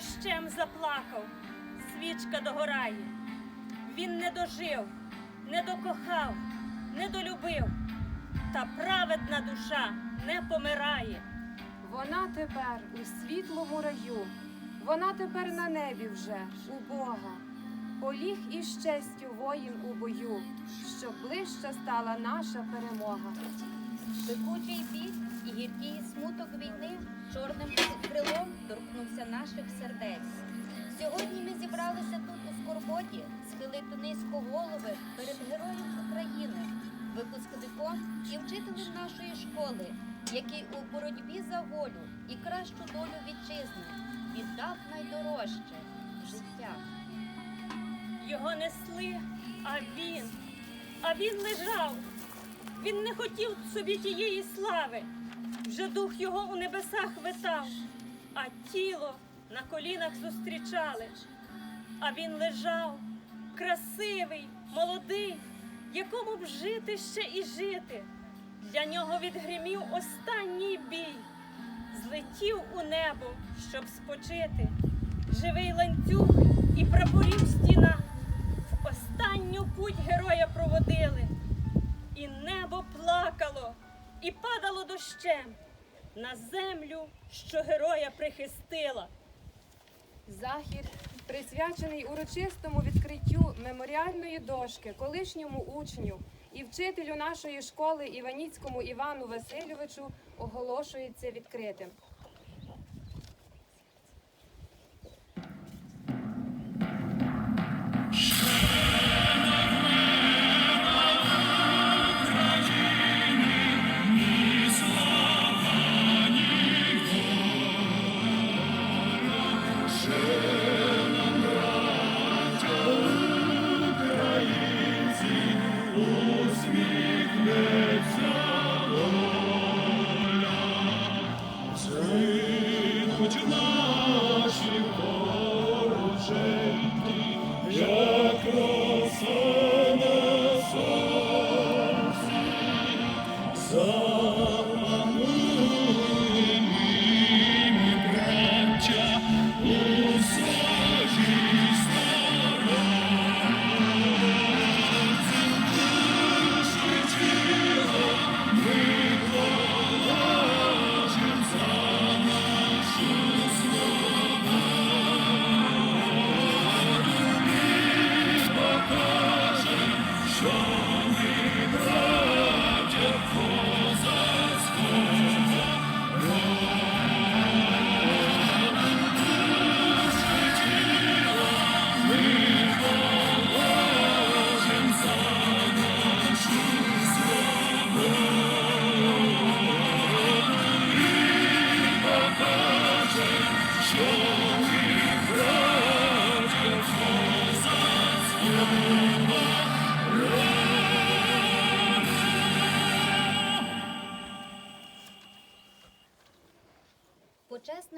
заплакав, свічка догорає. Він не дожив, не докохав, не долюбив, та праведна душа не помирає. Вона тепер у світлому раю, вона тепер на небі вже у Бога. Поліг із честю воїн у бою, щоб ближче стала наша перемога. Пекучий біль і гіркий смуток війни чорним крилом торкнувся наших сердець. Сьогодні ми зібралися тут у скорботі схилити низько голови перед героєм України, випускником і вчителем нашої школи, який у боротьбі за волю і кращу долю вітчизни віддав найдорожче життя. Його несли, а він, а він лежав. Він не хотів собі тієї слави. Вже дух його у небесах витав, а тіло на колінах зустрічали. А він лежав, красивий, молодий, якому б жити ще і жити. Для нього відгримів останній бій, злетів у небо, щоб спочити. Живий ланцюг і прапорів стіна. В останню путь героя проводили. І небо плакало, і падало дощем на землю, що героя прихистила. Захід присвячений урочистому відкриттю меморіальної дошки колишньому учню і вчителю нашої школи Іваніцькому Івану Васильовичу оголошується відкритим.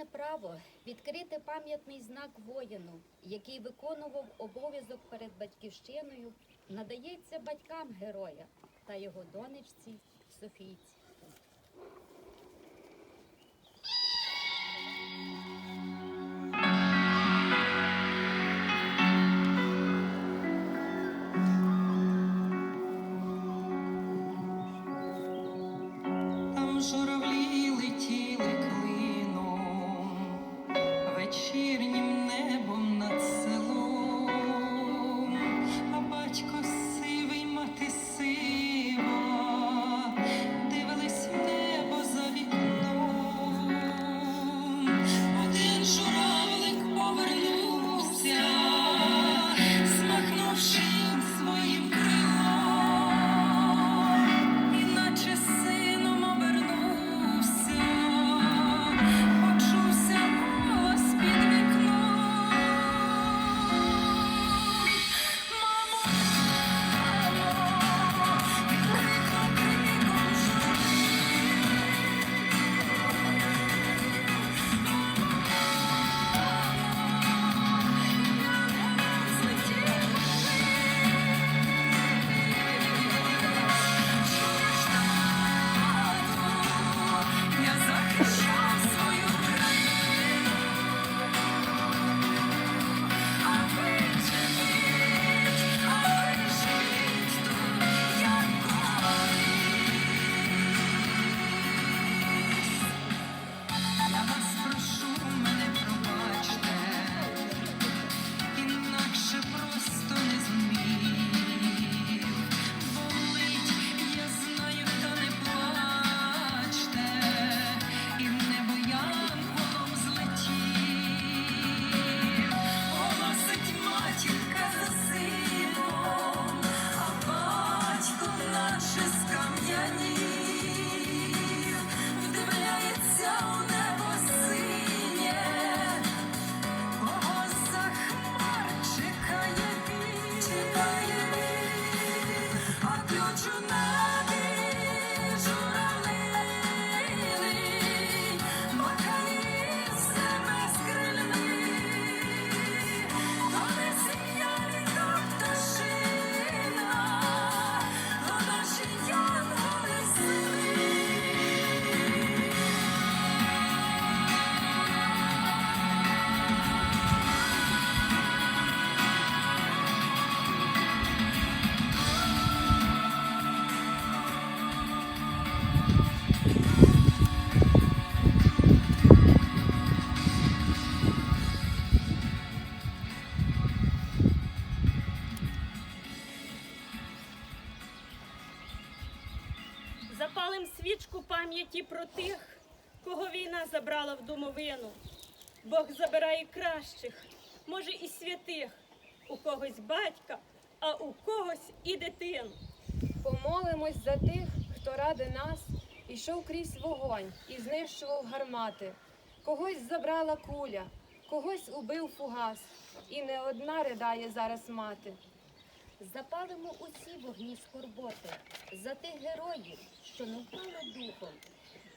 Почесне право відкрити пам'ятний знак воїну, який виконував обов'язок перед батьківщиною, надається батькам героя та його донечці Софійці. Запалим свічку пам'яті про тих, кого війна забрала в домовину. Бог забирає кращих, може і святих, у когось батька, а у когось і дитину. Помолимось за тих, хто ради нас ішов крізь вогонь і знищував гармати. Когось забрала куля, когось убив фугас, і не одна ридає зараз мати. Запалимо усі вогні скорботи за тих героїв, що не впали духом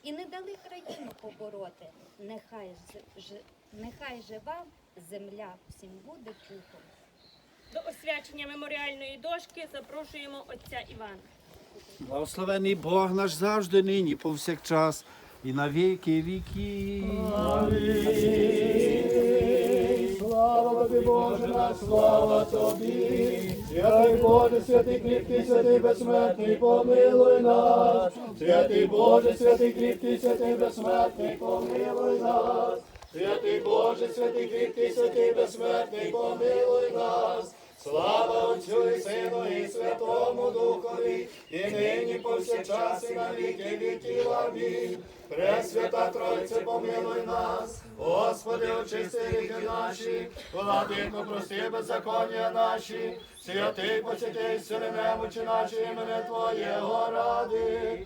і не дали країну побороти. Нехай, ж, нехай жива земля всім буде пухом. До освячення меморіальної дошки запрошуємо отця Івана. Благословений Бог наш завжди нині, повсякчас, і на віки віки. Тобі, Боже наш, слава тобі. Святий Боже, святий кріпкий, святий безсмертний, помилуй нас. Святий Боже, святий кріпкий, святий безсмертний, помилуй нас. Святий Боже, святий кріпкий, святий безсмертний, помилуй нас. Слава Отцю і Сину і Святому Духові, і нині повсякчас і на віки віків. Амінь. Пресвята Тройце, помилуй нас, Господи, очисти ріки наші, владико, прости беззаконня наші, святий посвятий сили немочі наші, імени Твоєго ради.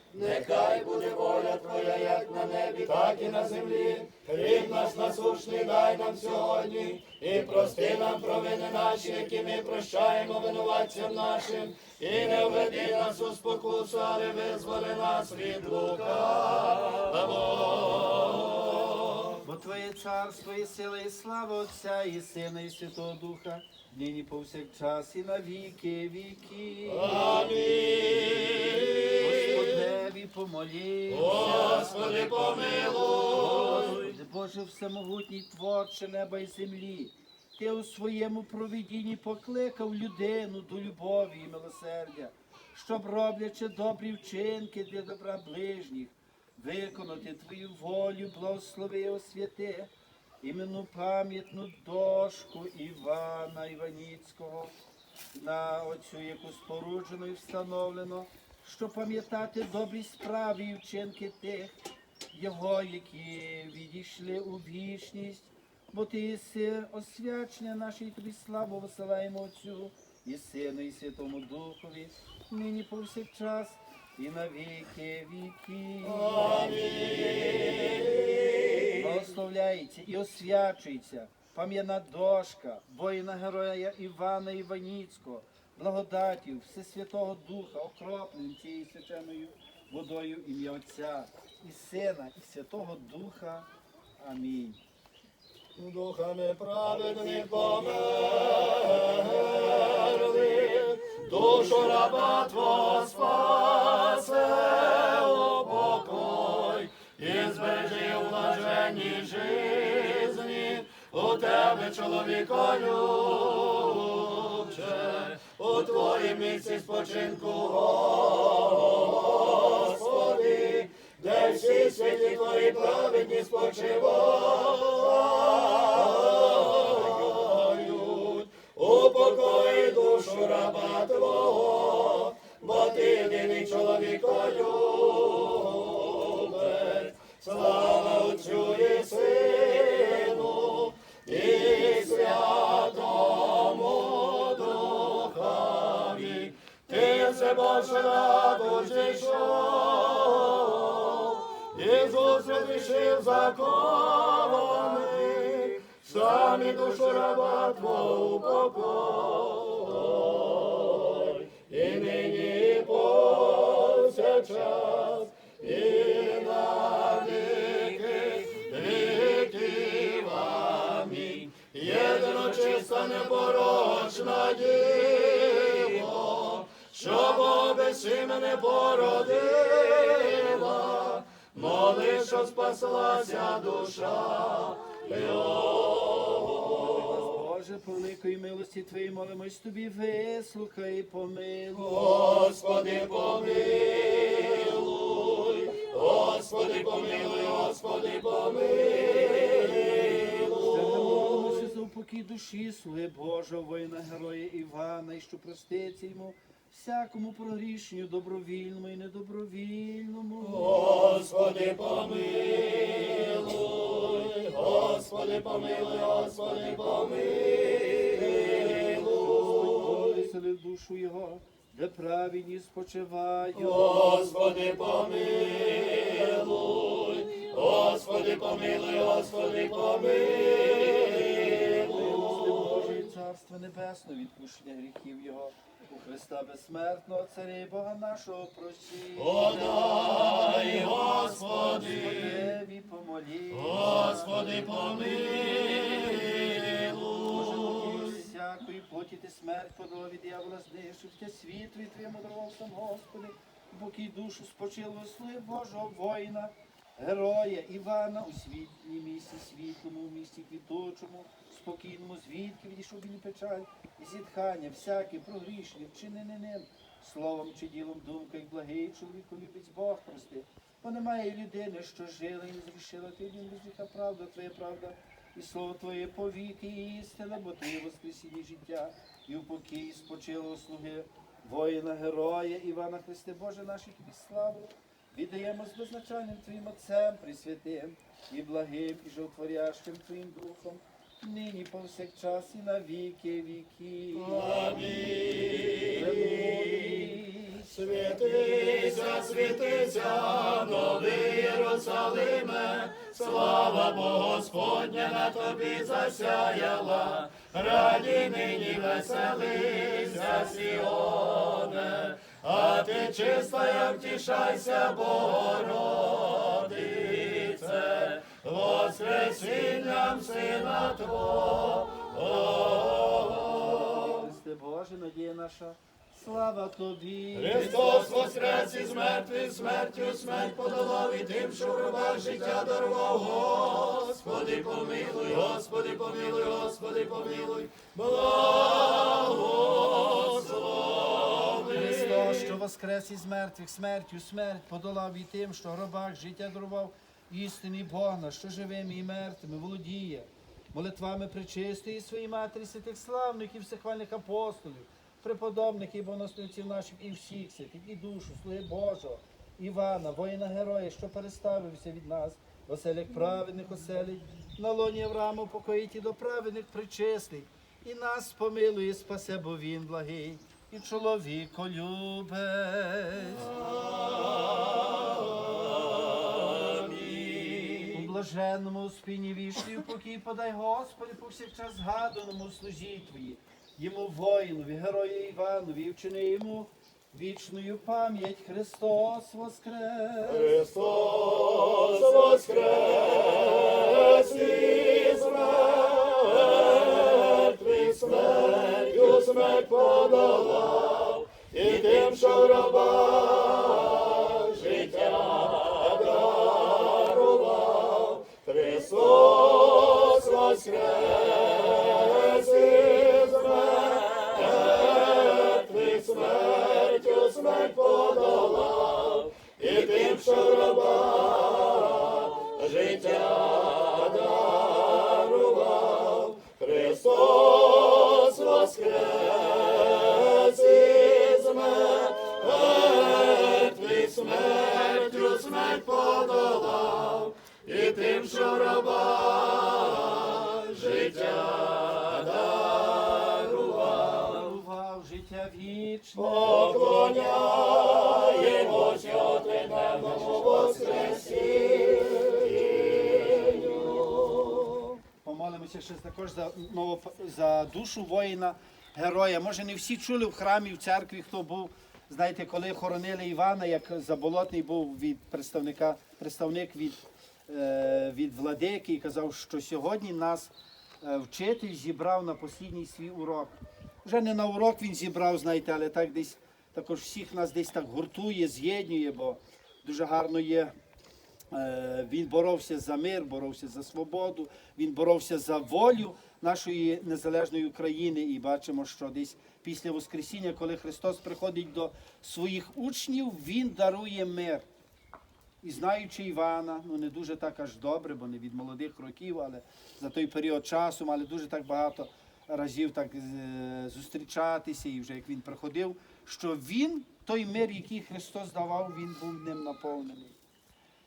нехай буде воля Твоя, як на небі, так і на землі. Хліб наш насушний дай нам сьогодні, і прости нам провини наші, які ми прощаємо винуватцям нашим, і не введи нас у спокусу, але визволи нас від лукавого. Бо Твоє царство і сила, і слава Отця, і Сина, і Святого Духа, нині повсякчас, і на віки віки. Господеві помолімся. Господи, помилуй. Боже всемогутній творче неба і землі. Ти у своєму провидінні покликав людину до любові і милосердя, щоб роблячи добрі вчинки для добра ближніх, виконати Твою волю, благослови і освяти, іменну пам'ятну дошку Івана Іваніцького, на оцю, яку споруджено і встановлено, щоб пам'ятати добрі справи і вчинки тих, його, які відійшли у вічність, бо ти єси освячення наше, і тобі славу висилаємо Отцю, і Сину, і Святому Духові, нині повсякчас, і на віки віки. Благословляється і освячується пам'ятна дошка, воїна героя Івана Іваніцького, благодаттю Всесвятого Духа, окропленим цією свяченою водою ім'я Отця і Сина, і Святого Духа. Амінь. Духами праведних померли, душу раба Твого спасе у і збережи у блаженній у Тебе, чоловіко у Твоїм місці спочинку, Господи, де всі святі Твої праведні спочивають, упокої душу раба Твого, бо Ти єдиний чоловіколюбець, слава Salam. Мене породила, моли, що спаслася душа. Боже по великої милості Твоїй молимось тобі, вислухай і помилуй. Господи, помилуй, Господи, помилуй, Господи, помилуй. Молимося за упокій душі, слуги Божого, воїна героя Івана, і що проститься йому всякому прогрішенню, добровільному і недобровільному. Господи, помилуй, Господи, помилуй, Господи, помилуй. Веселив душу його, де праведні спочивають. Господи, помилуй, Господи, помилуй, Господи, помилуй. Божої Царства відпущення гріхів Його, у Христа безсмертного, Царя і Бога нашого просі. Подай, Господи, Господеві помолі. Господи, Боже, помилуй. покій всякої плоті ти смерть подала від диявола знищив, тя світло і твоєму дарував сам Господи, покій душу спочилого слуги Божого воїна, героя Івана у світлі місці світлому, у місті квіточому, спокійному, звідки відійшов він печаль і зітхання, всяке прогрішення, вчинене ним, словом чи ділом, думкою, благий чоловіку любить Бог прости. Бо немає людини, що жила і зрішила ти один гріха правда, твоя правда, і слово Твоє повіки і істина, бо Ти воскресіння життя, і в покій спочилого слуги воїна, героя Івана Христе Боже наших тобі славу. Віддаємо з безначальним Твоїм Отцем, Пресвятим, і благим, і животворящим Твоїм Духом, нині повсякчас і на віки. Віки. Амінь. Святися, святися, новий Єрусалиме, слава Богу Господня на тобі засяяла, раді нині веселися, Сіоне, а ти чистая втішайся, Богородице, воскресінням Сина Твого. Христе Боже, надія наша, слава Тобі. Христос воскрес із мертвих, смертю смерть подолав і тим, що в гробах життя дарував. Господи, помилуй, Господи, помилуй, Господи, помилуй, благослови. Христос, що воскрес із мертвих, смертю смерть подолав і тим, що в гробах життя дарував істинний Бог наш, що живими і мертвими володіє. Молитвами причистої своїй матері святих славних і всехвальних апостолів, преподобних і богословців наших і всіх святих, і душу, слуги Божого, Івана, воїна героя, що переставився від нас, оселях праведних оселить, на лоні Аврааму покоїть до праведних причислий, і нас помилує, спасе, бо він благий, і чоловіко любець. Блаженному спині вічний покій подай Господи повсякчас згаданому служі Твої, йому воїнові, герою Іванові, вчини йому вічною пам'ять. Христос воскрес. Христос воскрес мертвих, смертю смерть подолав, і тим, що в Христос воскрес із мертвих, смертю смерть і тим, що в життя дарував. Христос воскрес із мертвих, смертю смерть і тим, що гробах життя дарував. Життя вічне. Поклоняємося триденному воскресінню. Помолимося ще також за, за душу воїна, героя. Може, не всі чули в храмі, в церкві, хто був. Знаєте, коли хоронили Івана, як заболотний був від представника, представник від, від владики і казав, що сьогодні нас е, вчитель зібрав на послідній свій урок. Вже не на урок він зібрав, знаєте, але так десь також всіх нас десь так гуртує, з'єднує, бо дуже гарно є Е, Він боровся за мир, боровся за свободу, він боровся за волю нашої незалежної України. І бачимо, що десь після Воскресіння, коли Христос приходить до своїх учнів, Він дарує мир. І знаючи Івана, ну не дуже так аж добре, бо не від молодих років, але за той період часу, але дуже так багато разів так е, зустрічатися, і вже як він приходив, що він, той мир, який Христос давав, він був ним наповнений.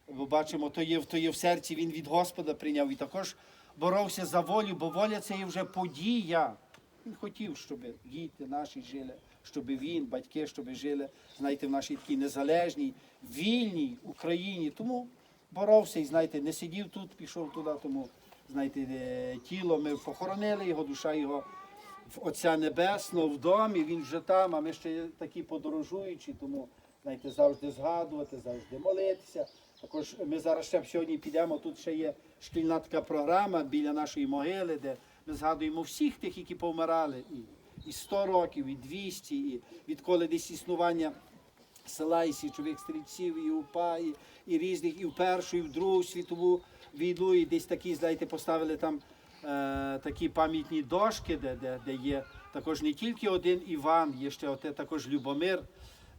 Бо бачимо, то є, то є в серці, він від Господа прийняв і також боровся за волю, бо воля це є вже подія. Він хотів, щоб діти наші жили, щоб він, батьки, щоб жили, знаєте, в нашій такій незалежній, вільній Україні. Тому боровся і, знаєте, не сидів тут, пішов туди, тому, знаєте, е, тіло ми похоронили, його душа його в Отця Небесного в домі, він вже там, а ми ще такі подорожуючі, тому знаєте, завжди згадувати, завжди молитися. Також ми зараз ще сьогодні підемо. Тут ще є шкільна така програма біля нашої могили, де ми згадуємо всіх тих, які повмирали, і, і 100 років, і 200, і відколи десь існування села і січових стрільців, і УПА, і, і різних, і в Першу, і в Другу світову війну, і десь такі, знаєте, поставили там е, такі пам'ятні дошки, де, де, де є також не тільки один Іван, є ще оте також Любомир,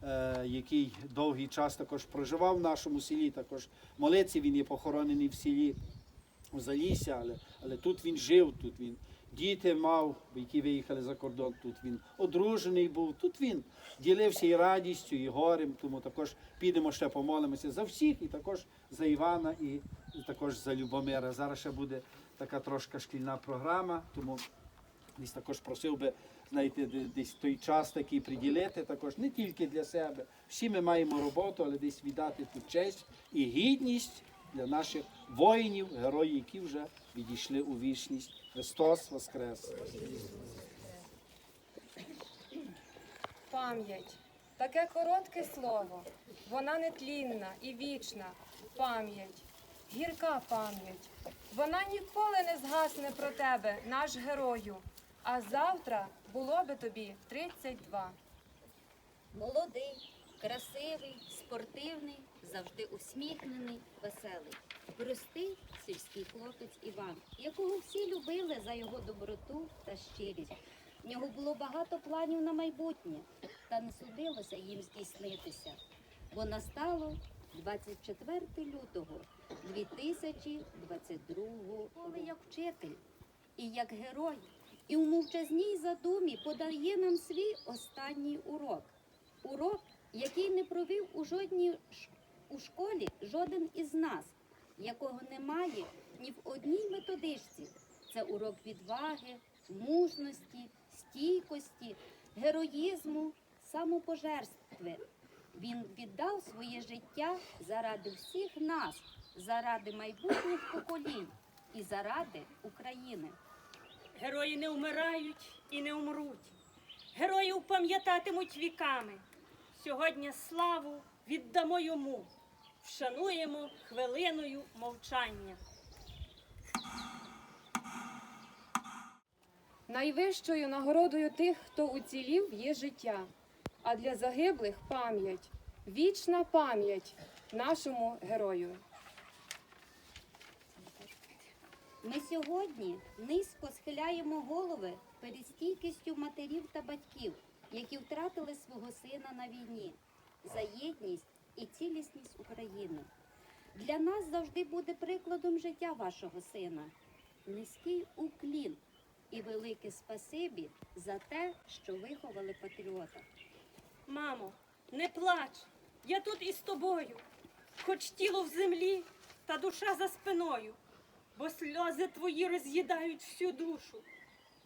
е, який довгий час також проживав в нашому селі, також молиться, він є похоронений в селі у але, але тут він жив, тут він діти мав, які виїхали за кордон, тут він одружений був, тут він ділився і радістю, і горем, тому також підемо ще помолимося за всіх, і також за Івана, і, також за Любомира. Зараз ще буде така трошка шкільна програма, тому десь також просив би, знаєте, десь той час такий приділити, також не тільки для себе. Всі ми маємо роботу, але десь віддати ту честь і гідність для наших воїнів, героїв, які вже відійшли у вічність. Христос Воскрес! Пам'ять таке коротке слово. Вона нетлінна і вічна. Пам'ять, гірка пам'ять. Вона ніколи не згасне про тебе, наш герою. А завтра було би тобі 32. Молодий, красивий, спортивний, завжди усміхнений, веселий. Простий сільський хлопець Іван, якого всі любили за його доброту та щирість. В нього було багато планів на майбутнє, та не судилося їм здійснитися, бо настало 24 лютого 2022 року. як вчитель і як герой, і в мовчазній задумі подає нам свій останній урок. Урок, який не провів у жодній ш- у школі жоден із нас, якого немає ні в одній методичці. Це урок відваги, мужності, стійкості, героїзму, самопожертви. Він віддав своє життя заради всіх нас, заради майбутніх поколінь і заради України. Герої не вмирають і не умруть. Героїв пам'ятатимуть віками. Сьогодні славу віддамо йому. Вшануємо хвилиною мовчання. Найвищою нагородою тих, хто уцілів, є життя, а для загиблих пам'ять, вічна пам'ять нашому герою. Ми сьогодні низько схиляємо голови перед стійкістю матерів та батьків, які втратили свого сина на війні за єдність і цілісність України. Для нас завжди буде прикладом життя вашого сина. Низький уклін і велике спасибі за те, що виховали патріота. Мамо, не плач, я тут із тобою, хоч тіло в землі та душа за спиною, бо сльози твої роз'їдають всю душу.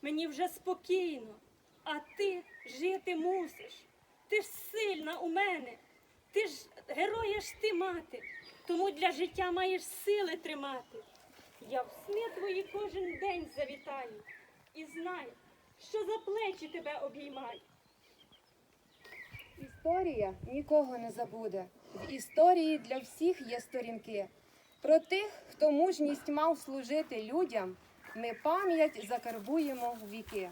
Мені вже спокійно, а ти жити мусиш. Ти ж сильна у мене, ти ж героя ж ти мати, тому для життя маєш сили тримати. Я в сни твої кожен день завітаю і знай, що за плечі тебе обіймаю. Історія нікого не забуде. В історії для всіх є сторінки. Про тих, хто мужність мав служити людям, ми пам'ять закарбуємо в віки.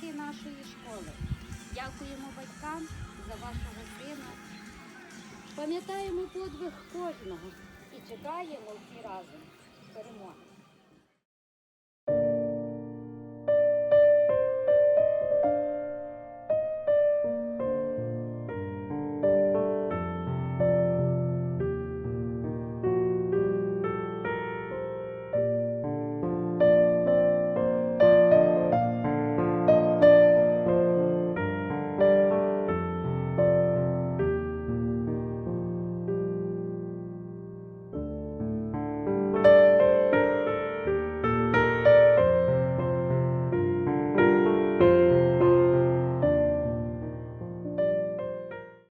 Тут, нашої школи. Дякуємо батькам за вашого сина. Пам'ятаємо подвиг кожного і чекаємо всі разом перемоги.